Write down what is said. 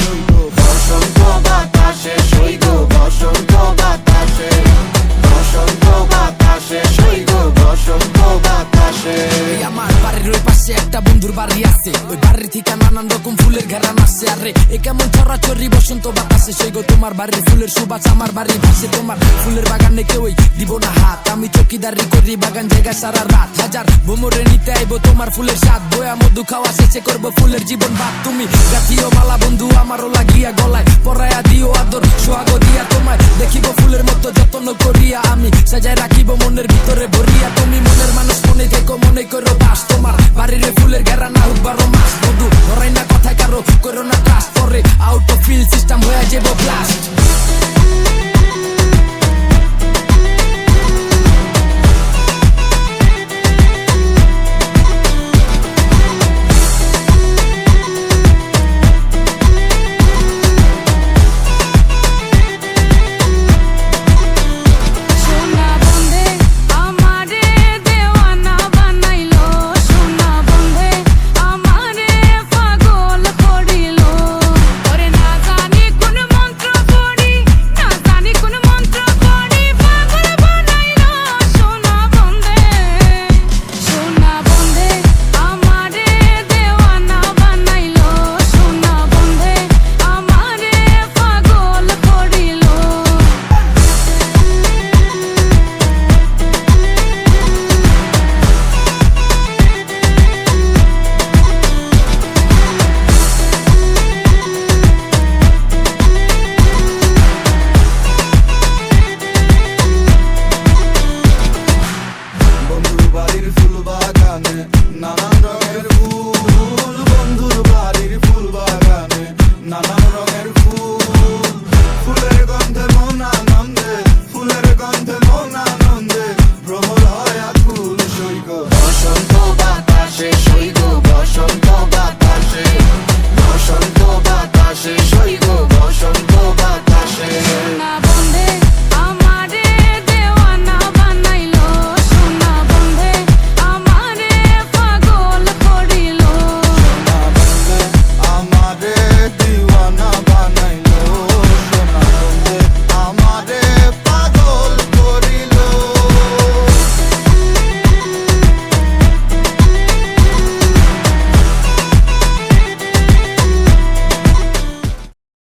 you একটা বন্ধুর বাড়ি আছে। ওই বাড়ির থেকে নানান রকম ফুলের ঘেরান আসছে আরে, এ কেমন চরাচরি বসন্ত বাতাসে? সেই গো, তোমার বাড়ির ফুলের সুবাস আমার বাড়ির পাশে। তোমার ফুলের বাগানে কেউই দিব না হাত। আমি চকিদারি করি, বাগান জায়গা সারা রাত। হাজার ভোমরে নিতে আইবো, তোমার ফুলের স্বাদ। বয়া মধু খাওয়া শেষে করব ফুলের জীবন বাদ তুমি গাথিও মালা বন্ধু, আমারও লাগিয়া গলায়। পরায়া দিও আদর, সোহাগ দিয়া তোমায় দেখিব ফুলের মতো যত্ন করিয়া আমি। সাজায় রাখিব মনের ভিতরে ভরিয়া। তুমি মনের মানুষ, মনে দেখো মনে করো বাস তোমার। বাড়ির ফুলের ঘেরা না হোক বারো মাস। বধু ধরাই না কথা কারও, করো না কাজ। পরে আউট অফ ফিল সিস্টেম হয়ে যাব ব্লাস্ট Say,